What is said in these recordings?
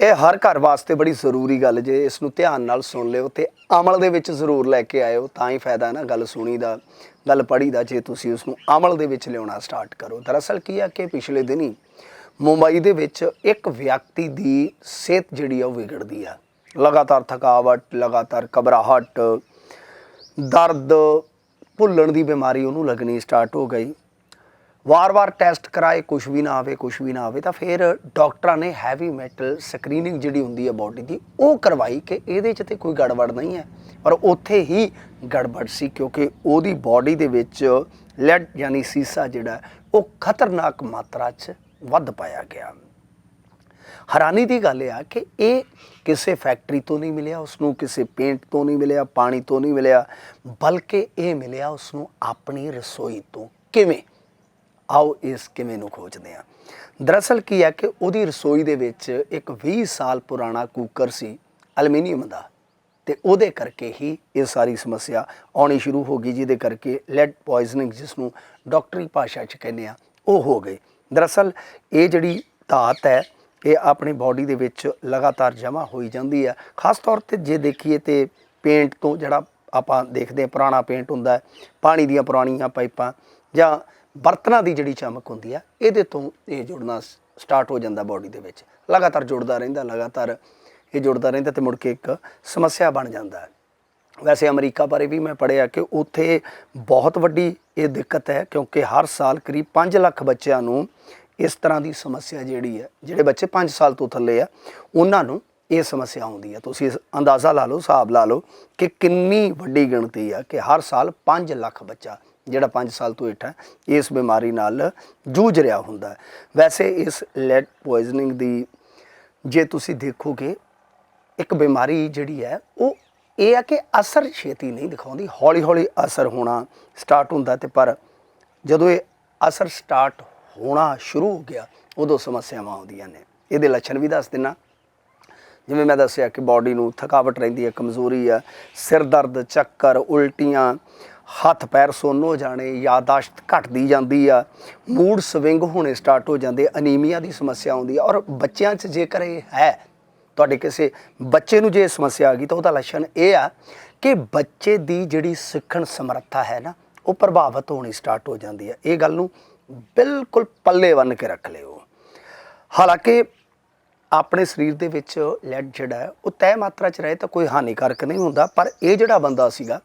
ਇਹ ਹਰ ਘਰ ਵਾਸਤੇ ਬੜੀ ਜ਼ਰੂਰੀ ਗੱਲ ਜੇ ਇਸ ਨੂੰ ਧਿਆਨ ਨਾਲ ਸੁਣ ਲਿਓ ਤੇ ਅਮਲ ਦੇ ਵਿੱਚ ਜ਼ਰੂਰ ਲੈ ਕੇ ਆਇਓ, ਤਾਂ ਹੀ ਫਾਇਦਾ ਹੈ ਨਾ ਗੱਲ ਸੁਣੀ ਦਾ, ਗੱਲ ਪੜ੍ਹੀ ਦਾ ਜੇ ਤੁਸੀਂ ਉਸ ਨੂੰ ਅਮਲ ਦੇ ਵਿੱਚ ਲਿਆਉਣਾ ਸਟਾਰਟ ਕਰੋ। ਦਰਅਸਲ ਕੀ ਆ ਕਿ ਪਿਛਲੇ ਦਿਨੀ ਮੁੰਬਈ ਦੇ ਵਿੱਚ ਇੱਕ ਵਿਅਕਤੀ ਦੀ ਸਿਹਤ ਜਿਹੜੀ ਆ ਉਹ ਵਿਗੜਦੀ ਆ। ਲਗਾਤਾਰ ਥਕਾਵਟ, ਲਗਾਤਾਰ ਘਬਰਾਹਟ, ਦਰਦ, ਭੁੱਲਣ ਦੀ ਬਿਮਾਰੀ ਉਹਨੂੰ ਲੱਗਣੀ ਸਟਾਰਟ ਹੋ ਗਈ। ਵਾਰ-ਵਾਰ ਟੈਸਟ ਕਰਾਏ ਕੁਝ ਵੀ ਨਾ ਆਵੇ ਕੁਝ ਵੀ ਨਾ ਆਵੇ, ਤਾਂ ਫਿਰ ਡਾਕਟਰਾਂ ਨੇ ਹੈਵੀ ਮੈਟਲ ਸਕਰੀਨਿੰਗ ਜਿਹੜੀ ਹੁੰਦੀ ਹੈ ਬਾਡੀ ਦੀ, ਉਹ ਕਰਵਾਈ ਕਿ ਇਹਦੇ 'ਚ ਤੇ ਕੋਈ ਗੜਬੜ ਨਹੀਂ ਹੈ। ਪਰ ਉੱਥੇ ਹੀ ਗੜਬੜ ਸੀ ਕਿਉਂਕਿ ਉਹਦੀ ਬਾਡੀ ਦੇ ਵਿੱਚ ਲੈਡ ਯਾਨੀ ਸੀਸਾ ਜਿਹੜਾ ਉਹ ਖਤਰਨਾਕ ਮਾਤਰਾ 'ਚ ਵੱਧ ਪਾਇਆ ਗਿਆ। ਹੈਰਾਨੀ ਦੀ ਗੱਲ ਇਹ ਆ ਕਿ ਇਹ ਕਿਸੇ ਫੈਕਟਰੀ ਤੋਂ ਨਹੀਂ ਮਿਲਿਆ ਉਸ ਨੂੰ ਕਿਸੇ ਪੇਂਟ ਤੋਂ ਨਹੀਂ ਮਿਲਿਆ, ਪਾਣੀ ਤੋਂ ਨਹੀਂ ਮਿਲਿਆ, ਬਲਕਿ ਇਹ ਮਿਲਿਆ ਉਸ ਨੂੰ ਆਪਣੀ ਰਸੋਈ ਤੋਂ। ਕਿਵੇਂ? ਆਓ ਇਸ ਕਿਵੇਂ ਨੂੰ ਖੋਜਦੇ ਹਾਂ। ਦਰਅਸਲ ਕੀ ਹੈ ਕਿ ਉਹਦੀ ਰਸੋਈ ਦੇ ਵਿੱਚ ਇੱਕ 20 ਸਾਲ ਪੁਰਾਣਾ ਕੁੱਕਰ ਸੀ ਐਲੂਮੀਨੀਅਮ ਦਾ। ਤੇ ਉਹਦੇ ਕਰਕੇ ਹੀ ਇਹ ਸਾਰੀ ਸਮੱਸਿਆ ਆਉਣੀ ਸ਼ੁਰੂ ਹੋ ਗਈ, ਜਿਹਦੇ ਕਰਕੇ ਲੈਡ ਪੋਇਜ਼ਨਿੰਗ ਜਿਸ ਨੂੰ ਡਾਕਟਰੀ ਭਾਸ਼ਾ 'ਚ ਕਹਿੰਦੇ ਆ ਉਹ ਹੋ ਗਈ। ਦਰਅਸਲ ਇਹ ਜਿਹੜੀ ਧਾਤ ਹੈ, ਇਹ ਆਪਣੀ ਬਾਡੀ ਦੇ ਵਿੱਚ ਲਗਾਤਾਰ ਜਮ੍ਹਾਂ ਹੋਈ ਜਾਂਦੀ ਹੈ। ਖਾਸ ਤੌਰ ਤੇ ਜੇ ਦੇਖੀਏ ਤੇ ਪੇਂਟ ਤੋਂ ਜਿਹੜਾ ਆਪਾਂ ਦੇਖਦੇ ਹਾਂ, ਪੁਰਾਣਾ ਪੇਂਟ ਹੁੰਦਾ ਪਾਣੀ ਦੀਆਂ ਪੁਰਾਣੀਆਂ ਪਾਈਪਾਂ ਜਾਂ ਬਰਤਨਾਂ ਦੀ ਜਿਹੜੀ ਚਮਕ ਹੁੰਦੀ ਆ, ਇਹਦੇ ਤੋਂ ਇਹ ਜੁੜਨਾ ਸਟਾਰਟ ਹੋ ਜਾਂਦਾ ਬਾਡੀ ਦੇ ਵਿੱਚ। ਲਗਾਤਾਰ ਜੁੜਦਾ ਰਹਿੰਦਾ, ਲਗਾਤਾਰ ਇਹ ਜੁੜਦਾ ਰਹਿੰਦਾ ਤੇ ਮੁੜ ਕੇ ਇੱਕ ਸਮੱਸਿਆ ਬਣ ਜਾਂਦਾ। ਹੈ ਵੈਸੇ ਅਮਰੀਕਾ ਬਾਰੇ ਵੀ ਮੈਂ ਪੜ੍ਹਿਆ ਕਿ ਉੱਥੇ ਬਹੁਤ ਵੱਡੀ ਇਹ ਦਿੱਕਤ ਹੈ, ਕਿਉਂਕਿ ਹਰ ਸਾਲ ਕਰੀਬ 5 ਲੱਖ ਬੱਚਿਆਂ ਨੂੰ ਇਸ ਤਰ੍ਹਾਂ ਦੀ ਸਮੱਸਿਆ ਜਿਹੜੀ ਹੈ, ਜਿਹੜੇ ਬੱਚੇ 5 ਸਾਲ ਤੋਂ ਥੱਲੇ ਆ, ਉਹਨਾਂ ਨੂੰ ਇਹ ਸਮੱਸਿਆ ਆਉਂਦੀ ਹੈ। ਤੁਸੀਂ ਅੰਦਾਜ਼ਾ ਲਾ ਲਓ, ਹਿਸਾਬ ਲਾ ਲਓ ਕਿ ਕਿੰਨੀ ਵੱਡੀ ਗਿਣਤੀ ਆ ਕਿ ਹਰ ਸਾਲ 5 ਲੱਖ ਬੱਚਾ ਜਿਹੜਾ 5 ਸਾਲ ਤੋਂ ਹੇਠ ਹੈ ਇਸ ਬਿਮਾਰੀ ਨਾਲ ਜੂਝ ਰਿਹਾ ਹੁੰਦਾ ਹੈ। ਵੈਸੇ ਇਸ ਲੈਡ ਪੋਇਜ਼ਨਿੰਗ ਦੀ ਜੇ ਤੁਸੀਂ ਦੇਖੋਗੇ, ਇੱਕ ਬਿਮਾਰੀ ਜਿਹੜੀ ਹੈ, ਉਹ ਇਹ ਆ ਕਿ ਅਸਰ ਛੇਤੀ ਨਹੀਂ ਦਿਖਾਉਂਦੀ ਹੌਲੀ ਹੌਲੀ ਅਸਰ ਹੋਣਾ ਸਟਾਰਟ ਹੁੰਦਾ ਤੇ ਪਰ ਜਦੋਂ ਇਹ ਅਸਰ ਸਟਾਰਟ ਹੋਣਾ ਸ਼ੁਰੂ ਹੋ ਗਿਆ, ਉਦੋਂ ਸਮੱਸਿਆਵਾਂ ਆਉਂਦੀਆਂ ਨੇ। ਇਹਦੇ ਲੱਛਣ ਵੀ ਦੱਸ ਦਿੰਨਾ। ਜਿਵੇਂ ਮੈਂ ਦੱਸਿਆ ਕਿ ਬਾਡੀ ਨੂੰ ਥਕਾਵਟ ਰਹਿੰਦੀ ਹੈ, ਕਮਜ਼ੋਰੀ ਆ ਸਿਰ ਦਰਦ, ਚੱਕਰ, ਉਲਟੀਆਂ ਹੱਥ ਪੈਰ ਸੁੰਨ ਹੋ ਜਾਣੇ, ਯਾਦਾਸ਼ਤ ਘਟਦੀ ਜਾਂਦੀ ਆ ਮੂਡ ਸਵਿੰਗ ਹੋਣੇ ਸਟਾਰਟ ਹੋ ਜਾਂਦੇ ਅਨੀਮੀਆ ਦੀ ਸਮੱਸਿਆ ਆਉਂਦੀ ਆ, ਔਰ ਬੱਚਿਆਂ 'ਚ ਜੇਕਰ ਇਹ ਹੈ, ਤੁਹਾਡੇ ਕਿਸੇ ਬੱਚੇ ਨੂੰ ਜੇ ਇਹ ਸਮੱਸਿਆ ਆ ਗਈ ਤਾਂ ਉਹਦਾ ਲੱਛਣ ਇਹ ਆ ਕਿ ਬੱਚੇ ਦੀ ਜਿਹੜੀ ਸਿੱਖਣ ਸਮਰੱਥਾ ਹੈ ਨਾ, ਉਹ ਪ੍ਰਭਾਵਿਤ ਹੋਣੀ ਸਟਾਰਟ ਹੋ ਜਾਂਦੀ ਹੈ ਇਹ ਗੱਲ ਨੂੰ ਬਿਲਕੁਲ ਪੱਲੇ ਬੰਨ ਕੇ ਰੱਖ ਲਿਓ। ਹਾਲਾਂਕਿ ਆਪਣੇ ਸਰੀਰ ਦੇ ਵਿੱਚ ਲੈਡ ਜਿਹੜਾ ਉਹ ਤੈਅ ਮਾਤਰਾ 'ਚ ਰਹੇ ਤਾਂ ਕੋਈ ਹਾਨੀਕਾਰਕ ਨਹੀਂ ਹੁੰਦਾ, ਪਰ ਇਹ ਜਿਹੜਾ ਬੰਦਾ ਸੀਗਾ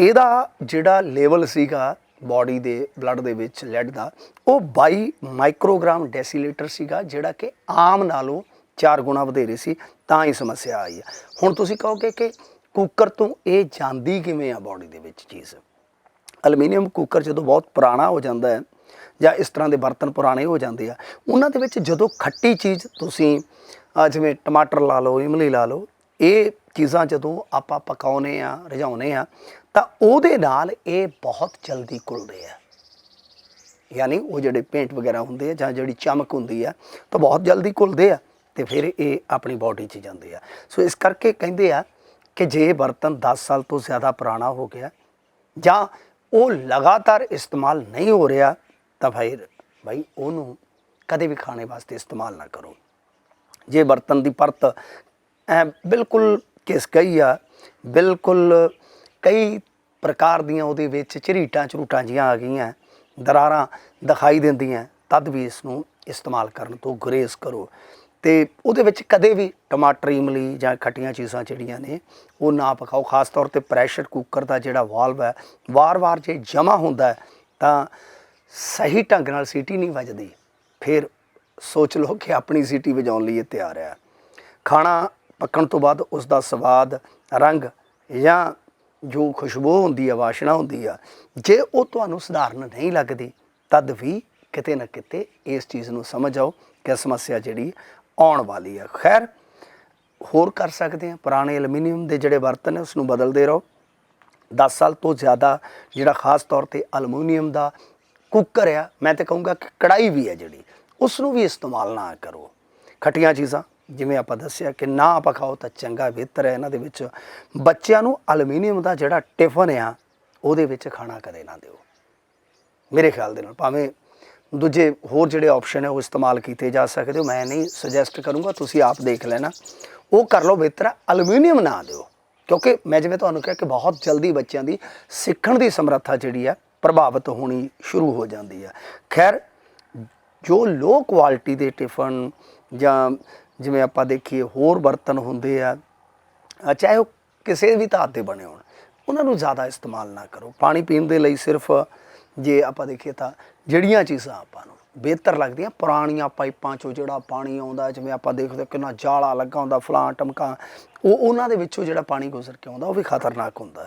ਇਹਦਾ ਜਿਹੜਾ ਲੈਵਲ ਸੀਗਾ ਬਾਡੀ ਦੇ ਬਲੱਡ ਦੇ ਵਿੱਚ ਲੈਡ ਦਾ, ਉਹ 22 ਮਾਈਕਰੋਗ੍ਰਾਮ ਡੈਸੀਲੀਟਰ ਸੀਗਾ, ਜਿਹੜਾ ਕਿ ਆਮ ਨਾਲੋਂ 4 ਗੁਣਾ ਵਧੇਰੇ ਸੀ, ਤਾਂ ਹੀ ਸਮੱਸਿਆ ਆਈ ਹੈ। ਹੁਣ ਤੁਸੀਂ ਕਹੋਗੇ ਕਿ ਕੁੱਕਰ ਤੋਂ ਇਹ ਜਾਂਦੀ ਕਿਵੇਂ ਆ ਬਾਡੀ ਦੇ ਵਿੱਚ ਚੀਜ਼? ਅਲਮੀਨੀਅਮ ਕੁੱਕਰ ਜਦੋਂ ਬਹੁਤ ਪੁਰਾਣਾ ਹੋ ਜਾਂਦਾ ਹੈ, ਜਾਂ ਇਸ ਤਰ੍ਹਾਂ ਦੇ ਬਰਤਨ ਪੁਰਾਣੇ ਹੋ ਜਾਂਦੇ ਆ, ਉਹਨਾਂ ਦੇ ਵਿੱਚ ਜਦੋਂ ਖੱਟੀ ਚੀਜ਼ ਤੁਸੀਂ ਜਿਵੇਂ ਟਮਾਟਰ ਲਾ ਲਓ, ਇਮਲੀ ਲਾ ਲਓ ਇਹ ਚੀਜ਼ਾਂ ਜਦੋਂ ਆਪਾਂ ਪਕਾਉਨੇ ਆ, ਰਝਾਉਨੇ ਆ, ਤਾਂ ਉਹਦੇ ਨਾਲ ਇਹ ਬਹੁਤ ਜਲਦੀ ਘੁਲਦੇ ਆ। ਯਾਨੀ ਉਹ ਜਿਹੜੇ ਪੇਂਟ ਵਗੈਰਾ ਹੁੰਦੇ ਆ ਜਾਂ ਜਿਹੜੀ ਚਮਕ ਹੁੰਦੀ ਆ, ਤਾਂ ਬਹੁਤ ਜਲਦੀ ਘੁਲਦੇ ਆ ਤੇ ਫਿਰ ਇਹ ਆਪਣੀ ਬਾਡੀ 'ਚ ਜਾਂਦੇ ਆ। ਸੋ ਇਸ ਕਰਕੇ ਕਹਿੰਦੇ ਆ ਕਿ ਜੇ ਬਰਤਨ 10 ਸਾਲ ਤੋਂ ਜ਼ਿਆਦਾ ਪੁਰਾਣਾ ਹੋ ਗਿਆ ਜਾਂ ਉਹ ਲਗਾਤਾਰ ਇਸਤੇਮਾਲ ਨਹੀਂ ਹੋ ਰਿਹਾ, ਤਾਂ ਫਿਰ ਭਾਈ ਉਹਨੂੰ ਕਦੇ ਵੀ ਖਾਣੇ ਵਾਸਤੇ ਇਸਤੇਮਾਲ ਨਾ ਕਰੋ। ਜੇ ਬਰਤਨ ਦੀ ਪਰਤ ਬਿਲਕੁਲ ਕਿਸ ਗਈ ਆ, ਬਿਲਕੁਲ ਕਈ ਪ੍ਰਕਾਰ ਦੀਆਂ ਉਹਦੇ ਵਿੱਚ ਝਰੀਟਾਂ ਝਰੂਟਾਂ ਜੀਆਂ ਆ ਗਈਆਂ, ਦਰਾਰਾਂ ਦਿਖਾਈ ਦਿੰਦੀਆਂ, ਤਦ ਵੀ ਇਸ ਨੂੰ ਇਸਤੇਮਾਲ ਕਰਨ ਤੋਂ ਗੁਰੇਜ਼ ਕਰੋ। ਤੇ ਉਹਦੇ ਵਿੱਚ ਕਦੇ ਵੀ ਟਮਾਟਰ, ਇਮਲੀ ਜਾਂ ਖੱਟੀਆਂ ਚੀਜ਼ਾਂ ਜਿਹੜੀਆਂ ਨੇ, ਉਹ ਨਾ ਪਕਾਓ, ਖਾਸ ਤੌਰ ਤੇ ਪ੍ਰੈਸ਼ਰ ਕੁੱਕਰ ਦਾ ਜਿਹੜਾ ਵਾਲਵ ਹੈ, ਵਾਰ-ਵਾਰ ਜੇ ਜਮਾ ਹੁੰਦਾ ਤਾਂ ਸਹੀ ਢੰਗ ਨਾਲ ਸੀਟੀ ਨਹੀਂ ਵੱਜਦੀ। ਫਿਰ ਸੋਚ ਲਓ ਕਿ ਆਪਣੀ ਸੀਟੀ ਵਜਾਉਣ ਲਈ ਇਹ ਤਿਆਰ ਹੈ। ਖਾਣਾ ਪੱਕਣ ਤੋਂ ਬਾਅਦ ਉਸ ਦਾ ਸਵਾਦ, ਰੰਗ ਜਾਂ ਜੋ ਖੁਸ਼ਬੂ ਹੁੰਦੀ ਆ, ਵਾਸ਼ਨਾ ਹੁੰਦੀ ਆ, ਜੇ ਉਹ ਤੁਹਾਨੂੰ ਸਧਾਰਨ ਨਹੀਂ ਲੱਗਦੀ, ਤਦ ਵੀ ਕਿਤੇ ਨਾ ਕਿਤੇ ਇਸ ਚੀਜ਼ ਨੂੰ ਸਮਝ ਆਓ ਕਿ ਸਮੱਸਿਆ ਜਿਹੜੀ ਆਉਣ ਵਾਲੀ ਆ। ਖੈਰ, ਹੋਰ ਕਰ ਸਕਦੇ ਆ, ਪੁਰਾਣੇ ਐਲੂਮੀਨੀਅਮ ਦੇ ਜਿਹੜੇ ਬਰਤਨ ਨੇ ਉਸ ਨੂੰ ਬਦਲਦੇ ਰਹੋ। 10 ਸਾਲ ਤੋਂ ਜ਼ਿਆਦਾ ਜਿਹੜਾ ਖਾਸ ਤੌਰ ਤੇ ਐਲੂਮੀਨੀਅਮ ਦਾ ਕੁੱਕਰ ਆ, ਮੈਂ ਤੇ ਕਹੂੰਗਾ ਕਿ ਕੜਾਈ ਵੀ ਹੈ ਜਿਹੜੀ ਉਸ ਨੂੰ ਵੀ ਇਸਤੇਮਾਲ ਨਾ ਕਰੋ। ਖੱਟੀਆਂ ਚੀਜ਼ਾਂ ਜਿਵੇਂ ਆਪਾਂ ਦੱਸਿਆ ਕਿ ਨਾ ਆਪਾਂ ਖਾਓ ਤਾਂ ਚੰਗਾ, ਬਿਹਤਰ ਹੈ ਇਹਨਾਂ ਦੇ ਵਿੱਚ। ਬੱਚਿਆਂ ਨੂੰ ਐਲੂਮੀਨੀਅਮ ਦਾ ਜਿਹੜਾ ਟਿਫਨ ਆ, ਉਹਦੇ ਵਿੱਚ ਖਾਣਾ ਕਦੇ ਨਾ ਦਿਓ। ਮੇਰੇ ਖਿਆਲ ਦੇ ਨਾਲ, ਭਾਵੇਂ ਦੂਜੇ ਹੋਰ ਜਿਹੜੇ ਆਪਸ਼ਨ ਹੈ ਉਹ ਇਸਤੇਮਾਲ ਕੀਤੇ ਜਾ ਸਕਦੇ ਹੋ, ਮੈਂ ਨਹੀਂ ਸੁਜੈਸਟ ਕਰੂੰਗਾ, ਤੁਸੀਂ ਆਪ ਦੇਖ ਲੈਣਾ। ਉਹ ਕਰ ਲਓ ਬਿਹਤਰ ਹੈ ਐਲੂਮੀਨੀਅਮ ਨਾ ਦਿਓ। ਕਿਉਂਕਿ ਮੈਂ ਜਿਵੇਂ ਤੁਹਾਨੂੰ ਕਿਹਾ ਕਿ ਬਹੁਤ ਜਲਦੀ ਬੱਚਿਆਂ ਦੀ ਸਿੱਖਣ ਦੀ ਸਮਰੱਥਾ ਜਿਹੜੀ ਆ, ਪ੍ਰਭਾਵਿਤ ਹੋਣੀ ਸ਼ੁਰੂ ਹੋ ਜਾਂਦੀ ਹੈ ਖੈਰ, ਜੋ ਲੋ ਕੁਆਲਿਟੀ ਦੇ ਟਿਫਨ ਜਾਂ ਜਿਵੇਂ ਆਪਾਂ ਦੇਖੀਏ, ਹੋਰ ਬਰਤਨ ਹੁੰਦੇ ਆ ਚਾਹੇ ਉਹ ਕਿਸੇ ਵੀ ਧਾਤ ਦੇ ਬਣੇ ਹੋਣ, ਉਹਨਾਂ ਨੂੰ ਜ਼ਿਆਦਾ ਇਸਤੇਮਾਲ ਨਾ ਕਰੋ। ਪਾਣੀ ਪੀਣ ਦੇ ਲਈ ਸਿਰਫ ਜੇ ਆਪਾਂ ਦੇਖੀਏ ਤਾਂ ਜਿਹੜੀਆਂ ਚੀਜ਼ਾਂ ਆਪਾਂ ਨੂੰ ਬਿਹਤਰ ਲੱਗਦੀਆਂ, ਪੁਰਾਣੀਆਂ ਪਾਈਪਾਂ ਚੋਂ ਜਿਹੜਾ ਪਾਣੀ ਆਉਂਦਾ, ਜਿਵੇਂ ਆਪਾਂ ਦੇਖਦੇ ਕਿੰਨਾ ਜਾਲਾ ਲੱਗਾ ਹੁੰਦਾ ਫਲਾਂ ਟਮਕਾ ਉਹ ਉਹਨਾਂ ਦੇ ਵਿੱਚੋਂ ਜਿਹੜਾ ਪਾਣੀ ਗੁਜ਼ਰ ਕੇ ਆਉਂਦਾ, ਉਹ ਵੀ ਖਤਰਨਾਕ ਹੁੰਦਾ।